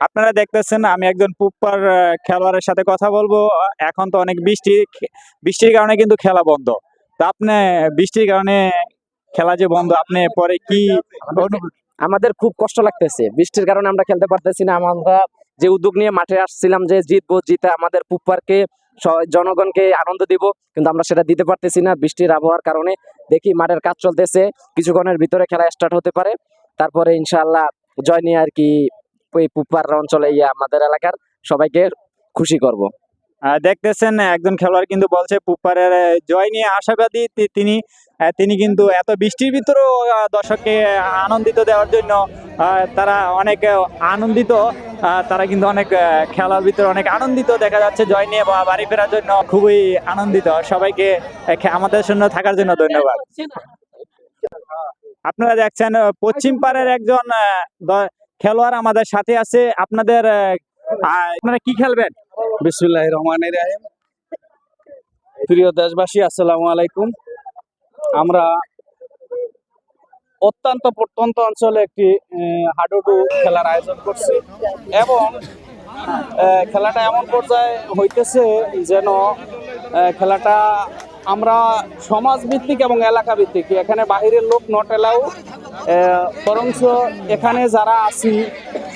আপনারা দেখতেছেন আমি একজন পুপ্পার খেলোয়াড়ের সাথে কথা বলব। এখন তো অনেক বৃষ্টি, বৃষ্টির কারণে কিন্তু খেলা বন্ধ। তা আপনি, বৃষ্টির কারণে খেলা যে বন্ধ, আপনি পরে কি আমাদের খুব কষ্ট লাগতেছে। বৃষ্টির কারণে আমরা খেলতে পারতেছি না। আমরা যে উদ্যোগ নিয়ে মাঠে আসছিলাম যে জিতবো, জিতে আমাদের পুপ্পারকে জনগণকে আনন্দ দিব, কিন্তু আমরা সেটা দিতে পারতেছি না বৃষ্টির আবহাওয়ার কারণে। দেখি মাঠের কাজ চলতেছে। কিছুক্ষণের ভিতরে খেলা স্টার্ট হতে পারে। তারপরে ইনশাল্লাহ জয় নিয়ে আর কি ওই পুপ্পার অঞ্চলে ইয়ে আমাদের এলাকার সবাইকে খুশি করব। দেখতেছেন একজন খেলোয়াড় কিন্তু বলছে পুপ্পারের আহ, জয় নিয়ে আশাবাদী তিনি তিনি কিন্তু এত বৃষ্টির ভিতরেও দর্শককে আনন্দিত দেওয়ার জন্য তারা অনেক আনন্দিত তারা কিন্তু অনেক খেলার ভিতরে অনেক আনন্দিত দেখা যাচ্ছে জয় নিয়ে বা- বাড়ি ফেরার জন্য। খুবই আনন্দিত সবাইকে আমাদের জন্য থাকার জন্য ধন্যবাদ। আপনারা দেখছেন পশ্চিম পাড়ের একজন খেলোয়াড় আমাদের সাথে আছে। আপনাদের আপনারা কি খেলবেন? বিসমুল্লাহ রহমান রাহিম প্রিয় দেশবাসী, আসসালামু আলাইকুম। আমরা অত্যন্ত প্রত্যন্ত অঞ্চলে একটি হাডুডু খেলার আয়োজন করছি এবং খেলাটা এমন পর্যায়ে হইতেছে যেন খেলাটা আমরা সমাজ ভিত্তিক এবং এলাকা ভিত্তিক এখানে বাহিরের লোক নট এলাও বরঞ্চ এখানে যারা আছি,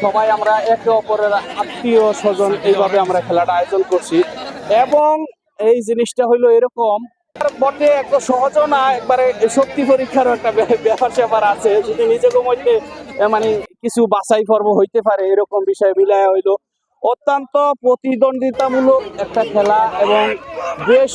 সবাই আমরা একে অপরের আত্মীয় স্বজন এইভাবে আমরা খেলাটা আয়োজন করছি। এবং এই জিনিসটা হইল এরকম বটে এক সহজ না, একবারে শক্তি পরীক্ষারও একটা ব্যাপার ব্যাপার স্যাপার আছে, যদি নিজেকে মধ্যে মানে কিছু বাছাই পর্ব হইতে পারে, এরকম বিষয় মিলায় হইল। অত্যন্ত প্রতিদ্বন্দ্বিতামূলক একটা খেলা এবং বেশ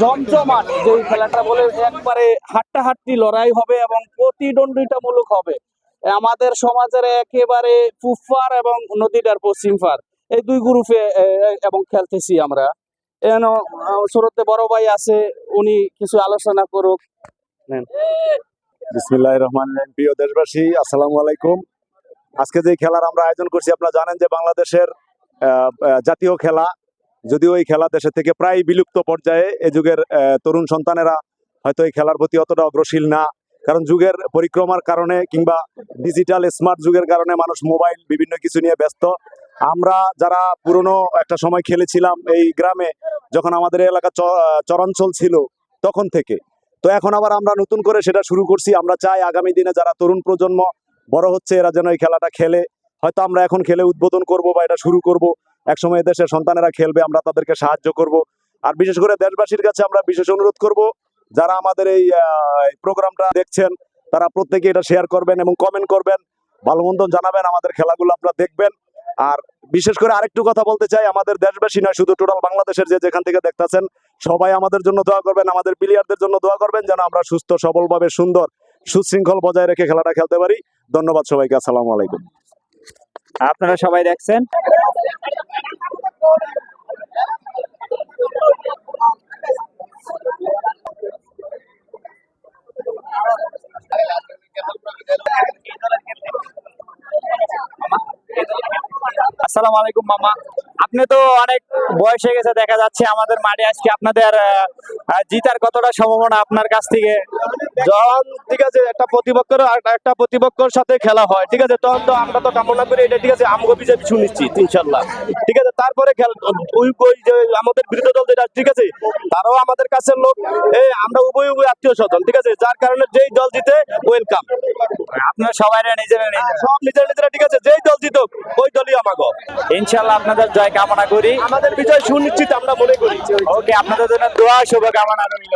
জমজমাট যে খেলাটা বলে একবারে হাট্টাহাট্টি লড়াই হবে এবং প্রতিদ্বন্দ্বিতামূলক হবে। আমাদের সমাজের একেবারে পুফার এবং নদীটার পশ্চিম ফার এই দুই গ্রুপে এবং খেলতেছি আমরা। এন শুরুতে বড় ভাই আছে, উনি কিছু আলোচনা করুক। বিসমিল্লাহ রহমান রহিম প্রিয় দেশবাসী, আসসালামু আলাইকুম। আজকে যে খেলার আমরা আয়োজন করছি, আপনারা জানেন যে বাংলাদেশের জাতীয় খেলা যদিও এই খেলা দেশের থেকে প্রায় বিলুপ্ত পর্যায়ে এ যুগের তরুণ সন্তানেরা হয়তো এই খেলার প্রতি অতটা অগ্রসীল না। কারণ যুগের পরিক্রমার কারণে কিংবা ডিজিটাল স্মার্ট যুগের কারণে মানুষ মোবাইল বিভিন্ন কিছু নিয়ে ব্যস্ত। আমরা যারা পুরনো একটা সময় খেলেছিলাম এই গ্রামে, যখন আমাদের এলাকা চরাঞ্চল ছিল তখন থেকে। তো এখন আবার আমরা নতুন করে সেটা শুরু করছি। আমরা চাই আগামী দিনে যারা তরুণ প্রজন্ম, বড় হচ্ছে এরা যেন এই খেলাটা খেলে। হয়তো আমরা এখন খেলে উদ্বোধন করব বা এটা শুরু করব। একসময় দেশের সন্তানেরা খেলবে, আমরা তাদেরকে সাহায্য করব। আর বিশেষ করে দেশবাসীর কাছে আমরা বিশেষ অনুরোধ করব, যারা আমাদের এই প্রোগ্রামটা দেখছেন, তারা প্রত্যেকে এটা শেয়ার করবেন এবং কমেন্ট করবেন। ভালো মন্দ জানাবেন আমাদের খেলাগুলো আপনারা দেখবেন। আর বিশেষ করে আরেকটু কথা বলতে চাই, আমাদের দেশবাসী নয়, শুধু টোটাল বাংলাদেশের যে যেখান থেকে দেখতাছেন, সবাই আমাদের জন্য দোয়া করবেন, আমাদের প্লেয়ারদের জন্য দোয়া করবেন, যেন আমরা সুস্থ, সবলভাবে সুন্দর, সুশৃঙ্খল বজায় রেখে খেলাটা খেলতে পারি। ধন্যবাদ সবাইকে, আসসালামু আলাইকুম। আপনারা সবাই দেখছেন? আসসালামু আলাইকুম, মামা। আপনি তো অনেক বয়স হয়ে গেছে, দেখা যাচ্ছে আমাদের মাঠে আজকে আপনাদের জিতার কতটা সম্ভাবনা আপনার কাছ থেকে? যখন ঠিক আছে একটা প্রতিপক্ষের একটা প্রতিপক্ষের সাথে খেলা হয় ঠিক আছে? তখন তো আমরা তো কামনা করি এটা ঠিক আছে? আমগো বিজেপি সুনিশ্চিত ইনশাল্লাহ। ঠিক আছে? তারপরে খেল ওই ওই যে আমাদের বিরোধী দল যেটা ঠিক আছে? তারাও আমাদের কাছের লোক। এই আমরা উভয় উভয় আত্মীয় স্বজন ঠিক আছে? যার কারণে যেই দল জিতে ওয়েলকাম আপনার সবাই নিজেরা নিজেরা। সব নিজের নিজেরা ঠিক আছে? যেই দল জিতুক ওই দলই আমাগো। ইনশাল্লাহ আপনাদের জয় কামনা করি। আমাদের বিজয় সুনিশ্চিত আমরা মনে করি। ওকে আপনাদের জন্য দোয়া শুভকামনা রইল।